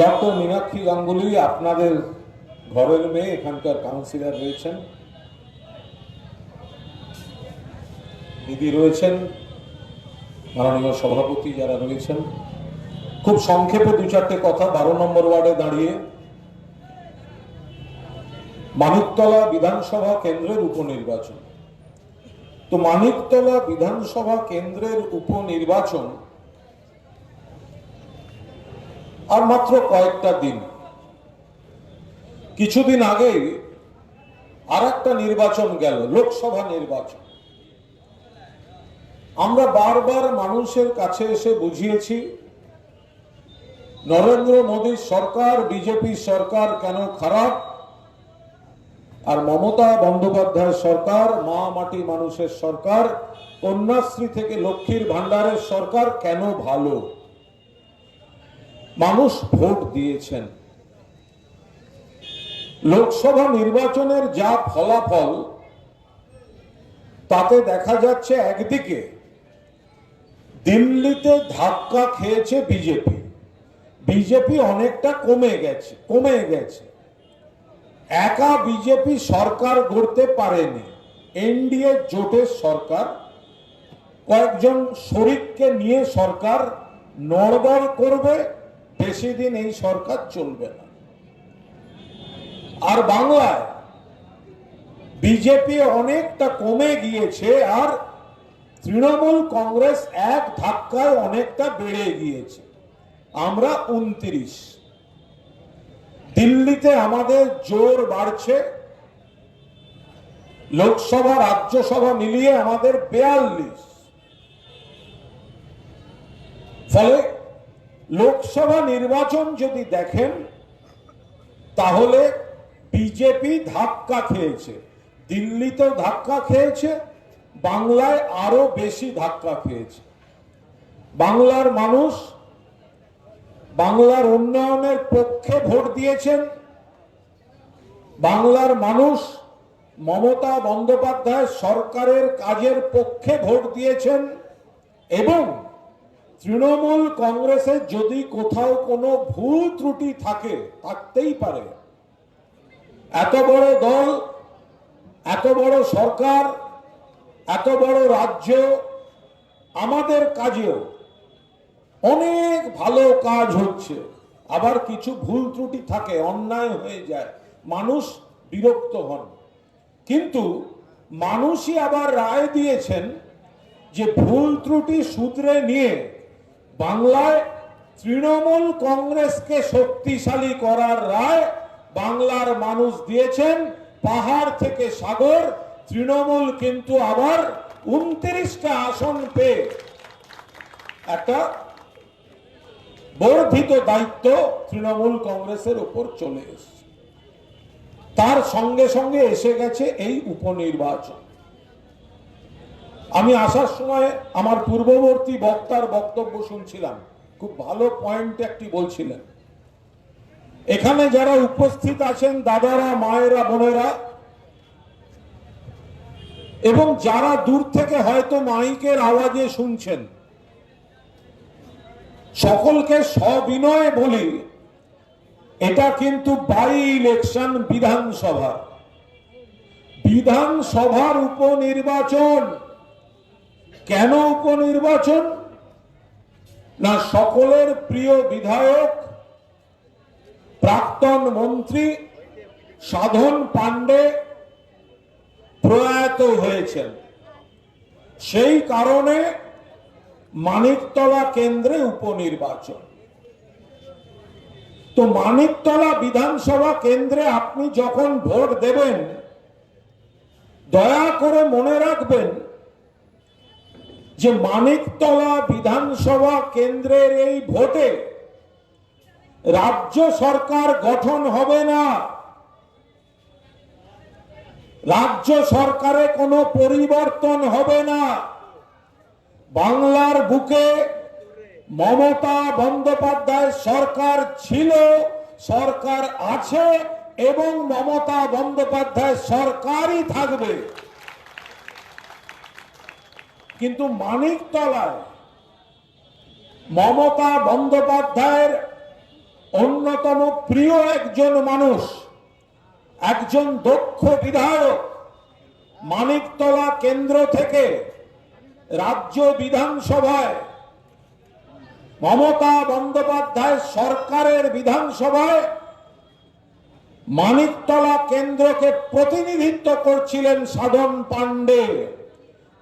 Doctor Meenakshi Ganguly আপনাদের ঘরের মেয়ে, এখানকার কাউন্সিলর রয়েছেন। দিদি রয়েছেন, মাননীয় সভাপতি যারা রয়েছেন। খুব সংক্ষেপে দু চারটে কথা, বারো নম্বর ওয়ার্ডে দাঁড়িয়ে। মানিকতলা বিধানসভা কেন্দ্রের উপনির্বাচন। তো মানিকতলা বিধানসভা কেন্দ্রের উপনির্বাচন আর মাত্র কয়েকটা দিন। কিছুদিন আগেই আর একটা নির্বাচন গেল, লোকসভা নির্বাচন। আমরা বারবার মানুষের কাছে এসে বুঝিয়েছি, নরেন্দ্র মোদীর সরকার, বিজেপি সরকার কেন খারাপ? আর মমতা বন্দ্যোপাধ্যায় সরকার, মা মাটি মানুষের সরকার, কন্যাশ্রী থেকে লক্ষ্মীর ভান্ডারের সরকার কেন ভালো? মানুষ ভোট দিয়েছেন। লোকসভা নির্বাচনের যা ফলাফল, তাতে দেখা যাচ্ছে একদিকে দিল্লিতে ধাক্কা খেয়েছে বিজেপি। বিজেপি অনেকটা কমে গেছে কমে গেছে। একা বিজেপি সরকার গড়তে পারেনি। এনডিএ জোটের সরকার, কয়েকজন শরিককে নিয়ে সরকার নড়বড় করবে। বেশি দিন এই সরকার চলবে না। আর বাংলায় বিজেপি অনেকটা কমে গিয়েছে আর তৃণমূল কংগ্রেস এক ধাক্কায় অনেকটা বেড়ে গিয়েছে। আমরা উনত্রিশ। দিল্লিতে আমাদের জোর বাড়ছে। লোকসভা, রাজ্যসভা মিলিয়ে আমাদের বেয়াল্লিশ। ফলে লোকসভা নির্বাচন যদি দেখেন, তাহলে বিজেপি ধাক্কা খেয়েছে। দিল্লিতেও ধাক্কা খেয়েছে, বাংলায় আরও বেশি ধাক্কা খেয়েছে। বাংলার মানুষ বাংলার উন্নয়নের পক্ষে ভোট দিয়েছেন। বাংলার মানুষ মমতা বন্দ্যোপাধ্যায় সরকারের কাজের পক্ষে ভোট দিয়েছেন এবং তৃণমূল কংগ্রেসের যদি কোথাও কোনো ভুল ত্রুটি থাকে, থাকতেই পারে। এত বড় দল, এত বড় সরকার, এত বড় রাজ্য, আমাদের কাজেও অনেক ভালো কাজ হচ্ছে। আবার কিছু ভুল ত্রুটি থাকে, অন্যায় হয়ে যায়, মানুষ বিরক্ত হন। কিন্তু মানুষই আবার রায় দিয়েছেন যে ভুল ত্রুটি সূত্রে নিয়ে বাংলায় তৃণমূল কংগ্রেসকে শক্তিশালী করার রায় বাংলার মানুষ দিয়েছেন। পাহাড় থেকে সাগর, তৃণমূল কিন্তু আবার উনত্রিশটা আসন পেয়ে একটা বর্ধিত দায়িত্ব তৃণমূল কংগ্রেসের উপর চলে এসেছে। তার সঙ্গে সঙ্গে এসে গেছে এই উপনির্বাচন। আমি আসার সময় আমার পূর্ববর্তী বক্তার বক্তব্য শুনছিলাম। খুব ভালো পয়েন্ট একটি বলছিলেন। এখানে যারা উপস্থিত আছেন, দাদারা, মায়েরা, বোনেরা, এবং যারা দূর থেকে হয়তো মাইকের আওয়াজে শুনছেন, সকলকে সবিনয়ে বলি, এটা কিন্তু বাই ইলেকশন বিধানসভা। বিধানসভার উপনির্বাচন কেন উপনির্বাচন? না সকলের প্রিয় বিধায়ক, প্রাক্তন মন্ত্রী সাধন পাণ্ডে প্রয়াত হয়েছেন। সেই কারণে মানিকতলা কেন্দ্রে উপনির্বাচন। তো মানিকতলা বিধানসভা কেন্দ্রে আপনি যখন ভোট দেবেন, দয়া করে মনে রাখবেন যে মানিকতলা বিধানসভা কেন্দ্রের এই ভোটে রাজ্য সরকার গঠন হবে না। রাজ্য সরকারে কোনো পরিবর্তন হবে না। বাংলার বুকে মমতা বন্দ্যোপাধ্যায় সরকার ছিল, সরকার আছে এবং মমতা বন্দ্যোপাধ্যায় সরকারই থাকবে। কিন্তু মানিকতলায় মমতা বন্দ্যোপাধ্যায়ের অন্যতম প্রিয় একজন মানুষ, একজন দক্ষ বিধায়ক মানিকতলা কেন্দ্র থেকে রাজ্য বিধানসভায়, মমতা বন্দ্যোপাধ্যায় সরকারের বিধানসভায় মানিকতলা কেন্দ্রকে প্রতিনিধিত্ব করছিলেন সাধন পাণ্ডে।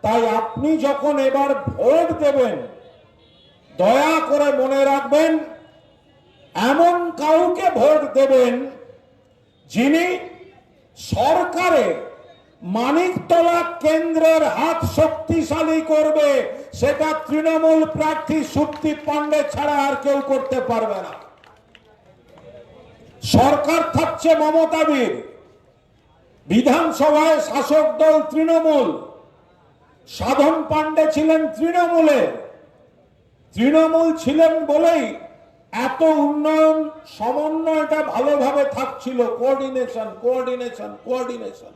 তাই আপনি যখন এবার ভোট দেবেন, দয়া করে মনে রাখবেন, এমন কাউকে ভোট দেবেন যিনি সরকারে মানিকতলা কেন্দ্রের হাত শক্তিশালী করবে, সেটা তৃণমূল প্রার্থী সুপ্তি পাণ্ডে ছাড়া আর কেউ করতে পারবে না। সরকার থাকছে মমতাবীর বিধানসভায় শাসক দল তৃণমূল। সাধন পাণ্ডে ছিলেন তৃণমূলে। তৃণমূল ছিলেন বলেই এত উন্নয়ন, সমন্বয়টা ভালোভাবে থাকছিল। Coordination coordination coordination.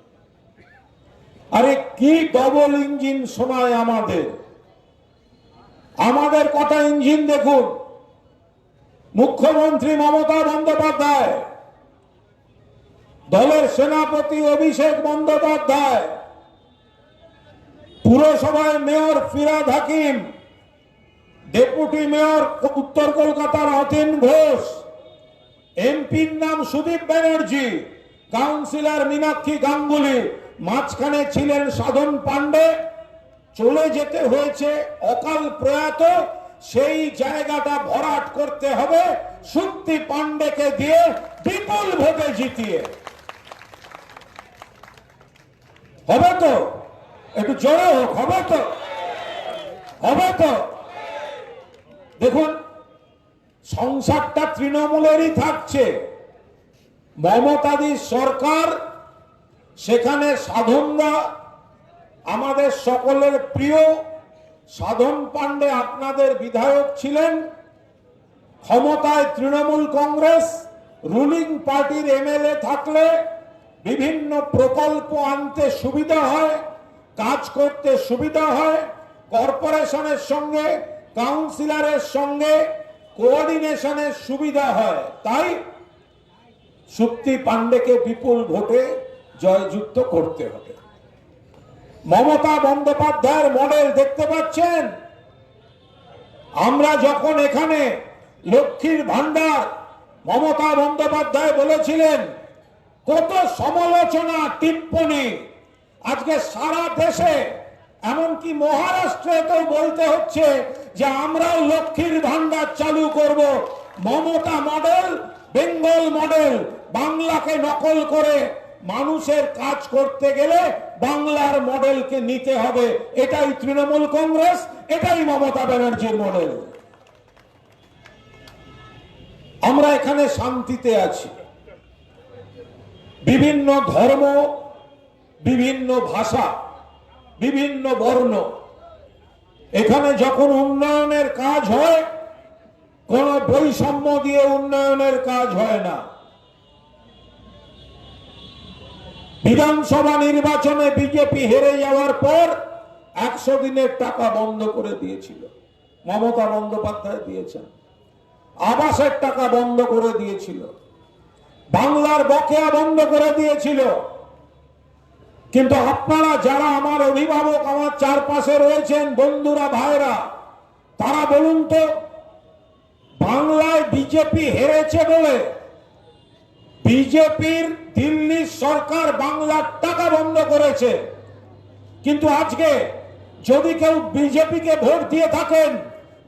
আরে কি ডবল ইঞ্জিন শোনায় আমাদের। আমাদের কটা ইঞ্জিন দেখুন। মুখ্যমন্ত্রী মমতা বন্দ্যোপাধ্যায়, দলের সেনাপতি Abhishek Bandyopadhyay পুরসভায় mayor Firhad Hakim, deputy mayor উত্তর কলকাতার অতীন ঘোষ, এমপির নাম সুদীপ ব্যানার্জি, কাউন্সিলর মীনাক্ষী গাঙ্গুলি, মাঝখানে ছিলেন সাধন পাণ্ডে, চলে যেতে হয়েছে অকাল প্রয়াত, সেই জায়গাটা ভরাট করতে হবে সুক্তি পাণ্ডেকে দিয়ে বিপুল ভোটে জিতিয়ে। হবে তো? একটু জোরে হোক, হবে তো? হবে তো? দেখুন, সংসারটা তৃণমূলেরই থাকছে। মমতাদির সরকার, সেখানে সাধনরা আমাদের সকলের প্রিয়। সাধন পাণ্ডে আপনাদের বিধায়ক ছিলেন। ক্ষমতায় তৃণমূল কংগ্রেস, রুলিং পার্টির এমএলএ থাকলে বিভিন্ন প্রকল্প আনতে সুবিধা হয়। কাজ করতে সুবিধা হয়, কর্পোরেশনের সঙ্গে, কাউন্সিলরের সঙ্গে, কোঅর্ডিনেশনের সুবিধা হয়। তাই সুক্তি পাণ্ডেকে বিপুল ভোটে জয়যুক্ত করতে হবে। মমতা বন্দ্যোপাধ্যায়ের মডেল দেখতে পাচ্ছেন? আমরা যখন এখানে লক্ষ্মীর ভান্ডার মমতা বন্দ্যোপাধ্যায় বলেছিলেন, কত সমালোচনা টিপ্পণী আজকে সারা দেশে, এমনকি মহারাষ্ট্রে তো বলতে হচ্ছে যে আমরাও লক্ষ্মীর ভান্ডার চালু করব। মমতা মডেল, বেঙ্গল মডেল, বাংলাকে নকল করে মানুষের কাজ করতে গেলে বাংলার মডেলকে নিতে হবে। এটাই তৃণমূল কংগ্রেস, এটাই মমতা ব্যানার্জির মডেল। আমরা এখানে শান্তিতে আছি। বিভিন্ন ধর্ম বিভিন্ন ভাষা, বিভিন্ন বর্ণ। এখানে যখন উন্নয়নের কাজ হয়, কোন বৈষম্য দিয়ে উন্নয়নের কাজ হয় না। বিধানসভা নির্বাচনে বিজেপি হেরে যাওয়ার পর একশো দিনের টাকা বন্ধ করে দিয়েছিল। মমতা বন্দ্যোপাধ্যায় দিয়েছেন। আবাসের টাকা বন্ধ করে দিয়েছিল। বাংলার বকেয়া বন্ধ করে দিয়েছিল। কিন্তু আপনারা যারা আমার অভিভাবক, আমার চারপাশে রয়েছেন বন্ধুরা, ভাইরা, তারা বলুন তো, বাংলায় বিজেপি হেরেছে বলে বিজেপির দিল্লির সরকার বাংলার টাকা বন্ধ করেছে। কিন্তু আজকে যদি কেউ বিজেপিকে ভোট দিয়ে থাকেন,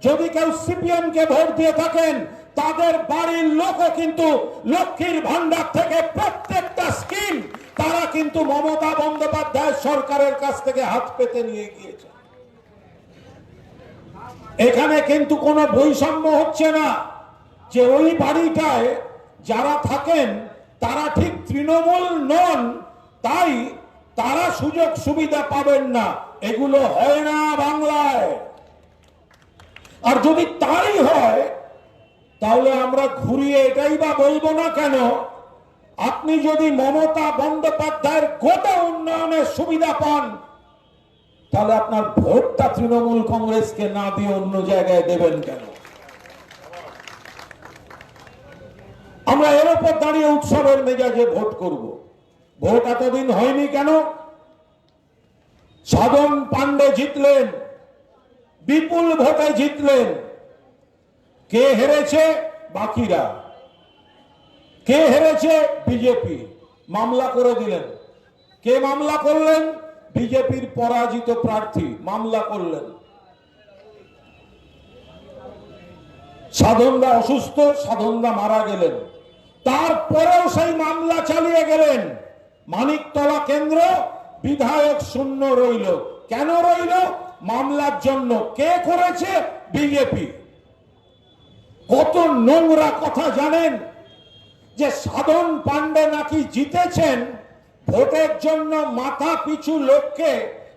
যদি কেউ সিপিএম কে ভোট দিয়ে থাকেন তাদের বাড়ির লোকও কিন্তু লক্ষ্মীর ভান্ডার থেকে প্রত্যেকটা স্কিম তারা কিন্তু মমতা বন্দ্যোপাধ্যায় সরকারের কাছ থেকে হাত পেতে নিয়ে গিয়েছে। এখানে কিন্তু কোনো বৈষম্য হচ্ছে না যে ওই বাড়িটায় যারা থাকেন তারা ঠিক তৃণমূল নন, তাই তারা সুযোগ সুবিধা পাবেন না। এগুলো হয় না বাংলায়। আর যদি তাই হয় তাহলে আমরা ঘুরিয়ে এটাই বা বলব না কেন? আপনি যদি মমতা বন্দ্যোপাধ্যায়ের গোটা উন্নয়নের সুবিধা পান, তাহলে আপনার ভোটটা তৃণমূল কংগ্রেসকে না দিয়ে অন্য জায়গায় দেবেন কেন? আমরা এর উপর দাঁড়িয়ে উৎসবের মেজাজে ভোট করব। ভোট এতদিন হয়নি কেন? সাধন পাণ্ডে জিতলেন, বিপুল ভোটে জিতলেন। কে হেরেছে? বাকিরা। কে হেরেছে? বিজেপি। মামলা করে দিলেন। কে মামলা করলেন? বিজেপির পরাজিত প্রার্থী মামলা করলেন। সাধনদা অসুস্থ, সাধনদা মারা গেলেন। তারপরেও সেই মামলা চালিয়ে গেলেন। মানিকতলা কেন্দ্র, বিধায়ক শূন্য রইল। কেন রইল? মামলার জন্য কে করেছে? বিজেপি। কত নোংরা কথা জানেন যে সাধন পাণ্ডে নাকি জিতেছেন? ভোটের জন্য মাথা পিছু লোককে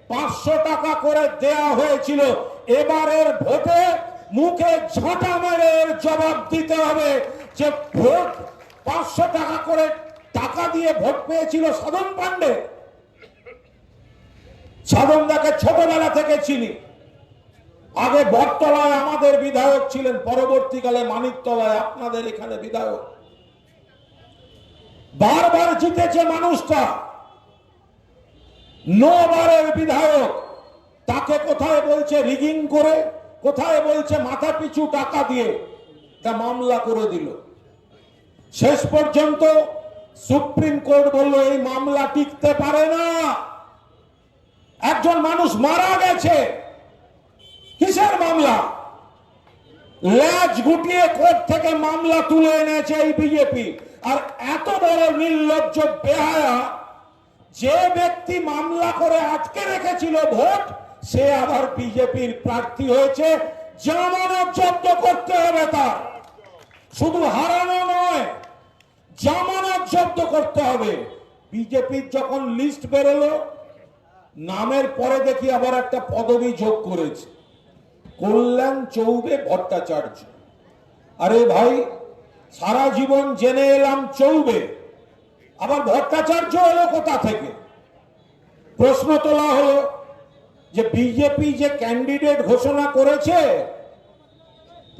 পাঁচশো টাকা করে দেয়া হয়েছিল। এবারের ভোটে মুখে ঝাঁটা মেরে জবাব দিতে হবে যে ভোট পাঁচশো টাকা করে টাকা দিয়ে ভোট পেয়েছিল সাধন পাণ্ডে। সাধনদাকে ছোটবেলা থেকে চিনি। আগে বটতলায় আমাদের বিধায়ক ছিলেন, পরবর্তীকালে মানিকতলায় আপনাদের এখানে বিধায়ক। বারবার জিতেছে মানুষটা। নবারের বিধায়ক, তাকে কোথায় বলছে রিগিং করে, কোথায় বলছে মাথা পিছু টাকা দিয়ে তা মামলা করে দিল। শেষ পর্যন্ত সুপ্রিম কোর্ট বলল, এই মামলা টিকতে পারে না। একজন মানুষ মারা গেছে। কিসের মামলা? লাজ গুটিয়ে কোর্ট থেকে মামলা তুলে এনেছে এই বিজেপি আর এত বড় নির্লজ্জ বেহায়া, যে ব্যক্তি মামলা করে আটকে রেখেছিল ভোট, সে আবার বিজেপির প্রার্থী হয়েছে। জামানত জব্দ করতে হবে তার। শুধু হারানো নয়, জামানত জব্দ করতে হবে। বিজেপির যখন লিস্ট বেরোলো, নামের পরে দেখি আবার একটা পদবি যোগ করেছে। কল্যাণ চৌবে ভট্টাচার্য। আরে ভাই, সারা জীবন জেনে এলাম চৌবে। আবার ভট্টাচার্য এলো কোথা থেকে? প্রশ্ন তোলা হলো যে বিজেপি যে ক্যান্ডিডেট ঘোষণা করেছে,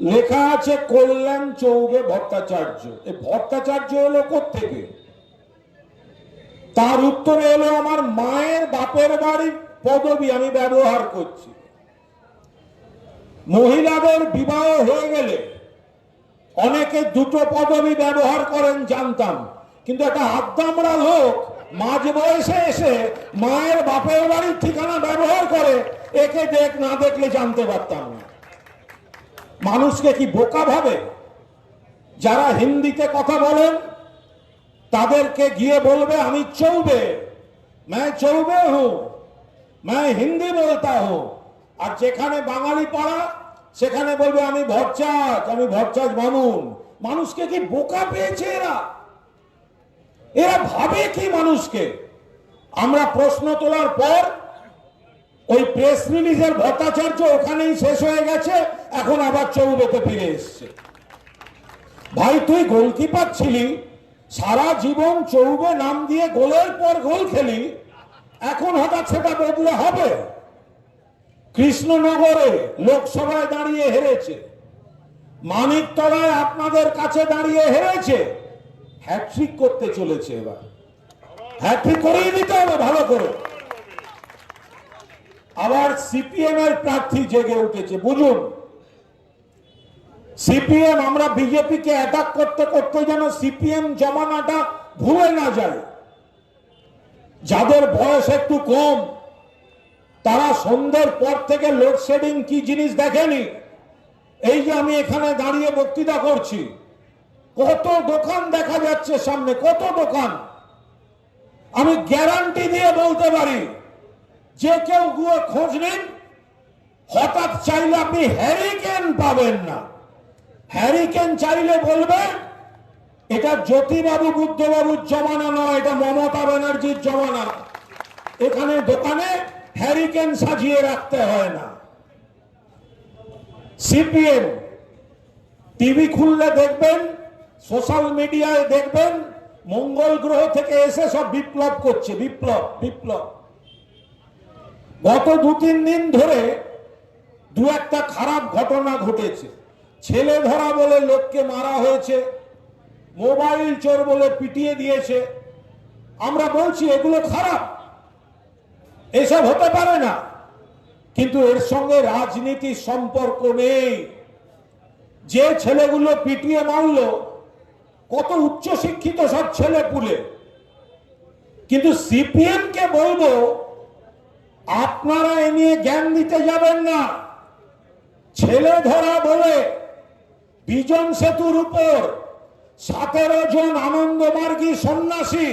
লেখা আছে কল্যাণ চৌবে ভট্টাচার্য। এই ভট্টাচার্য এলো থেকে তার উত্তরে এলো আমার মায়ের বাপের বাড়ির পদবি আমি ব্যবহার করছি। মহিলাদের বিবাহ হয়ে গেলে অনেকে দুটো পদবি ব্যবহার করেন জানতাম কিন্তু একটা হাতদামড়া লোক মাঝ বয়সে এসে মায়ের বাপের বাড়ির ঠিকানা ব্যবহার করে একে দেখ না দেখলে জানতে পারতাম না মানুষকে কি বোকা ভাবে যারা হিন্দিতে কথা বলেন তাদেরকে গিয়ে বলবে আমি চৌবে मैं চৌবে हूं मैं হিন্দি বলতা हूं আর যেখানে বাঙালি পাড়া, সেখানে বলবে, আমি ভরচাজ আমি ভরচাজ মামুন মানুষকে কি বোকা পেয়েছে এরা? এরা ভাবে কি মানুষকে? আমরা প্রশ্ন তোলার পর, ওই প্রেস রিলিজের ভট্টাচার্য ওখানেই শেষ হয়ে গেছে, এখন আবার চৌবেতে ফিরে এসছে। ভাই, তুই গোলকিপার ছিলি, সারা জীবন চৌবে নাম দিয়ে গোলের পর গোল খেলি, এখন হঠাৎ সেটা বদলে হবে? কৃষ্ণনগরে লোকসভায় দাঁড়িয়ে হেরেছে। মানিকতলায় আপনাদের কাছে দাঁড়িয়ে হেরেছে। হ্যাট্রিক করতে চলেছে এবার। হ্যাট্রিক করেই দিতে হবে ভালো করে। আবার সিপিএম এর প্রার্থী জেগে উঠেছে, বুঝুন। সিপিএম, আমরা বিজেপিকে অ্যাটাক করতে করতে যেন সিপিএম জমানাটা ভুলে না যায়। যাদের বয়স একটু কম তারা সন্ধ্যের পর থেকে লোডশেডিং কি জিনিস দেখেনি? এই যে আমি এখানে দাঁড়িয়ে বক্তৃতা করছি, কত দোকান দেখা যাচ্ছে সামনে, কত দোকান? আমি গ্যারান্টি দিয়ে বলতে পারি, যে কেউ গুয়ে খোঁজ নিন, হঠাৎ চাইলে আপনি হ্যারিকেন পাবেন না। হ্যারিকেন চাইলে বলবে, এটা জ্যোতিবাবু, বুদ্ধবাবুর জমানা নয়, এটা মমতা ব্যানার্জির জমানা। এখানে দোকানে হ্যারিকেন সাজিয়ে রাখতে হয় না। সিপিএম, টিভি খুললে দেখবেন, সোশ্যাল মিডিয়ায় দেখবেন, মঙ্গল গ্রহ থেকে এসে সব বিপ্লব করছে, বিপ্লব বিপ্লব। গত দু তিন দিন ধরে দু একটা খারাপ ঘটনা ঘটেছে। ছেলে ধরা বলে লোককে মারা হয়েছে, মোবাইল চোর বলে পিটিয়ে দিয়েছে। আমরা বলছি, এগুলো খারাপ। এসব হতে পারে না। কিন্তু এর সঙ্গে রাজনীতির সম্পর্ক নেই। যে ছেলেগুলো পিটিয়ে মারল, কত উচ্চ শিক্ষিত সব ছেলে পুলে। কিন্তু সিপিএম কে বলব, আপনারা এ নিয়ে জ্ঞান দিতে যাবেন না। ছেলে ধরা বলে বিজন সেতুর উপর সতেরো জন আনন্দমার্গী সন্ন্যাসী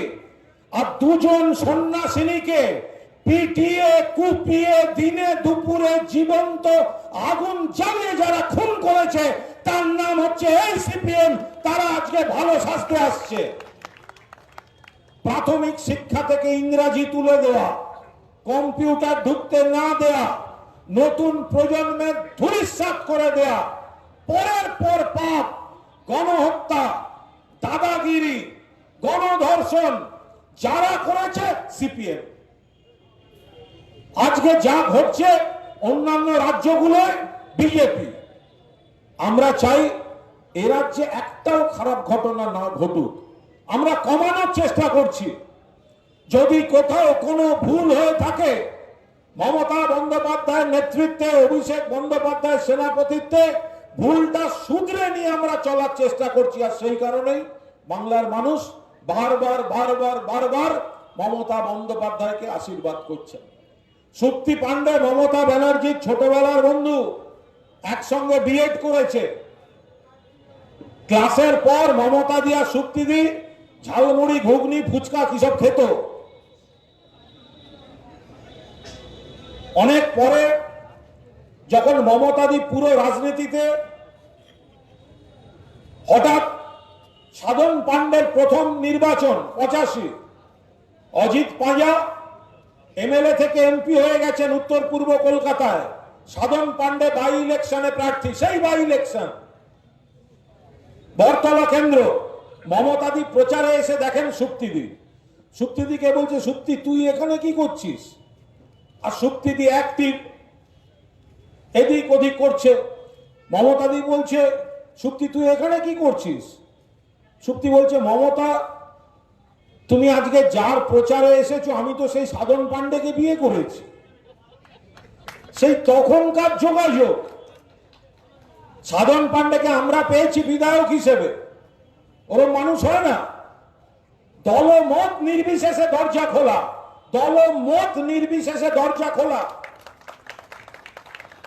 আর দুজন সন্ন্যাসিনীকে পিটিয়ে কুপিয়ে দিনে দুপুরে জীবন্ত আগুন জ্বালিয়ে যারা খুন করেছে, তার নাম হচ্ছে এই সিপিএম, তারা আজকে ভালো শাস্তি আসছে। প্রাথমিক শিক্ষা থেকে ইংরাজি তুলে দেওয়া, কম্পিউটার ঢুকতে না দেয়া, নতুন প্রজন্মের ধূলিসাৎ করে দেয়া, পরের পর পাপ, গণহত্যা, দাদাগিরি, গণধর্ষণ, যারা করেছে সিপিএম। আজকে যা ঘটছে অন্যান্য রাজ্যগুলোয় বিজেপি আমরা চাই এ রাজ্যে একটাও খারাপ ঘটনা না ঘটুক। আমরা কমানোর চেষ্টা করছি। যদি কোথাও কোনো ভুল হয়ে থাকে, মমতা বন্দ্যোপাধ্যায়ের নেতৃত্বে, অভিষেক বন্দ্যোপাধ্যায়ের সেনাপতিত্বে, ভুলটা শুধরে নিয়ে আমরা চলার চেষ্টা করছি। আর সেই কারণেই বাংলার মানুষ বারবার বারবার বারবার মমতা বন্দ্যোপাধ্যায়কে আশীর্বাদ করছেন। শক্তি পাণ্ডে মমতা ব্যানার্জির ছোটবেলার বন্ধু, একসঙ্গে বিএড করেছে। ক্লাসের পর মমতা দিয়া শক্তিদি ঝালমুড়ি, ঘুগনি, ফুচকা কিসব খেত। অনেক পরে যখন মমতাদি পুরো রাজনীতিতে হঠাৎ সাধন পাণ্ডের প্রথম নির্বাচন, পঁচাশি, অজিত পাঁজা এমএলএ থেকে এমপি হয়ে গেছেন উত্তর পূর্ব কলকাতায়। সাধন পাণ্ডে বাই ইলেকশনে প্রার্থী, সেই বাই ইলেকশন বরতলা কেন্দ্র, মমতাদি প্রচারে এসে দেখেন সুপ্তিদি। সুপ্তিদিকে বলছে, সুপ্তি, তুই এখানে কি করছিস? আর সুপ্তিদি অ্যাক্টিভ এদিক ওদিক করছে। মমতাদি বলছে, সুপ্তি, তুই এখানে কি করছিস? সুপ্তি বলছে, মমতা তুমি আজকে যার প্রচারে এসেছ, আমি তো সেই সাধন পাণ্ডেকে বিয়ে করেছি। সেই তখনকার যোগাযোগ। সাধন পাণ্ডেকে আমরা পেয়েছি বিধায়ক হিসেবে। ওরম মানুষ হয় না। দলমত নির্বিশেষে দরজা খোলা। দলমত নির্বিশেষে দরজা খোলা।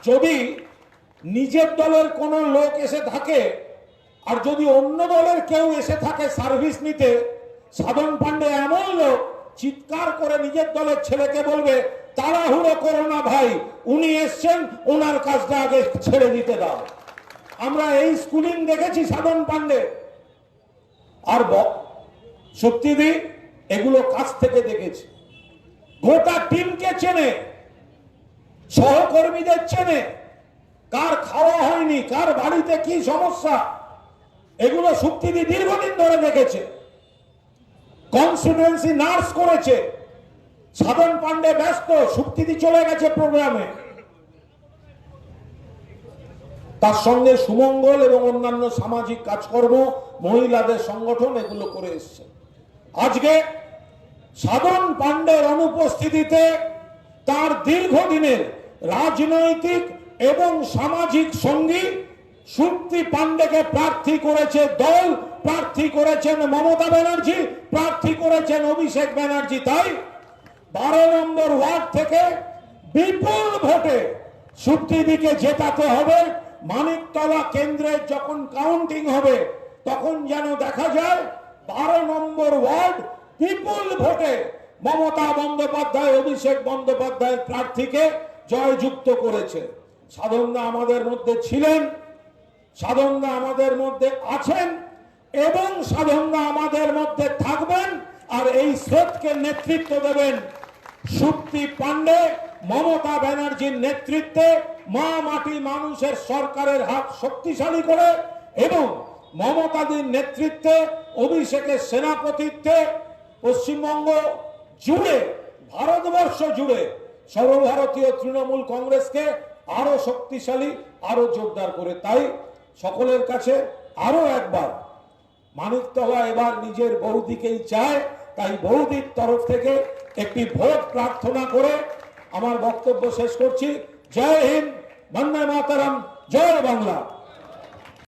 যদি নিজের দলের কোনো লোক এসে থাকে, আর যদি অন্য দলের কেউ এসে থাকে সার্ভিস নিতে সাধন পাণ্ডে এমন লোক, চিৎকার করে নিজের দলের ছেলেকে বলবে, তাড়াহুড়ো করো না ভাই, উনি এসছেন ওনার কাজটা আগে ছেড়ে দিতে দাও। আমরা এই স্কুলিং দেখেছি সাধন পাণ্ডে আর সত্যিদি এগুলো কাছ থেকে দেখেছি। গোটা টিমকে চেনে, সহকর্মীদের চেনে, কার খাওয়া হয়নি, কার বাড়িতে কি সমস্যা, এগুলো সুক্তিদি দীর্ঘদিন ধরে দেখেছে। কনস্টিটুয়েন্সি নার্স করেছে। সাধন পাণ্ডে ব্যস্ত সুক্তিদি চলে গেছে প্রোগ্রামে। তার সঙ্গে সুমঙ্গল এবং অন্যান্য সামাজিক কাজকর্ম, মহিলাদের সংগঠন এগুলো করে এসছে। আজকে সাধন পাণ্ডের অনুপস্থিতিতে তার দীর্ঘদিনের রাজনৈতিক এবং সামাজিক সঙ্গী সুক্তি পাণ্ডেকে প্রার্থী করেছে দল, প্রার্থী করেছেন মমতা ব্যানার্জি, প্রার্থী করেছেন অভিষেক ব্যানার্জি। তাই বারো নম্বর ওয়ার্ড থেকে বিপুল ভোটে সুপ্তিদিকে জেতাতে হবে। মানিকতলা কেন্দ্রে যখন কাউন্টিং হবে, তখন যেন দেখা যায় বারো নম্বর ওয়ার্ড বিপুল ভোটে মমতা বন্দ্যোপাধ্যায়, অভিষেক বন্দ্যোপাধ্যায়ের প্রার্থীকে জয়যুক্ত করেছে। সাধনদা আমাদের মধ্যে ছিলেন। সাধনদা আমাদের মধ্যে আছেন এবং সাধনদা আমাদের মধ্যে থাকবেন আর এই স্রোতকে নেতৃত্ব দেবেন সুপ্তি পাণ্ডে, মমতা ব্যানার্জির নেতৃত্বে মা মাটি মানুষের সরকারের হাত শক্তিশালী করে এবং মমতাদির নেতৃত্বে, অভিষেকের সেনাপতিত্বে পশ্চিমবঙ্গ জুড়ে, ভারতবর্ষ জুড়ে সর্বভারতীয় তৃণমূল কংগ্রেসকে আরও শক্তিশালী, আরও জোরদার করে। তাই সকলের কাছে আরও একবার মানিকতলা এবার নিজের বৌদিকেই চায়, তাই বৌদির তরফ থেকে একটি ভোট প্রার্থনা করে আমার বক্তব্য শেষ করছি। জয় হিন্দ, বন্দে মাতারাম, জয় বাংলা।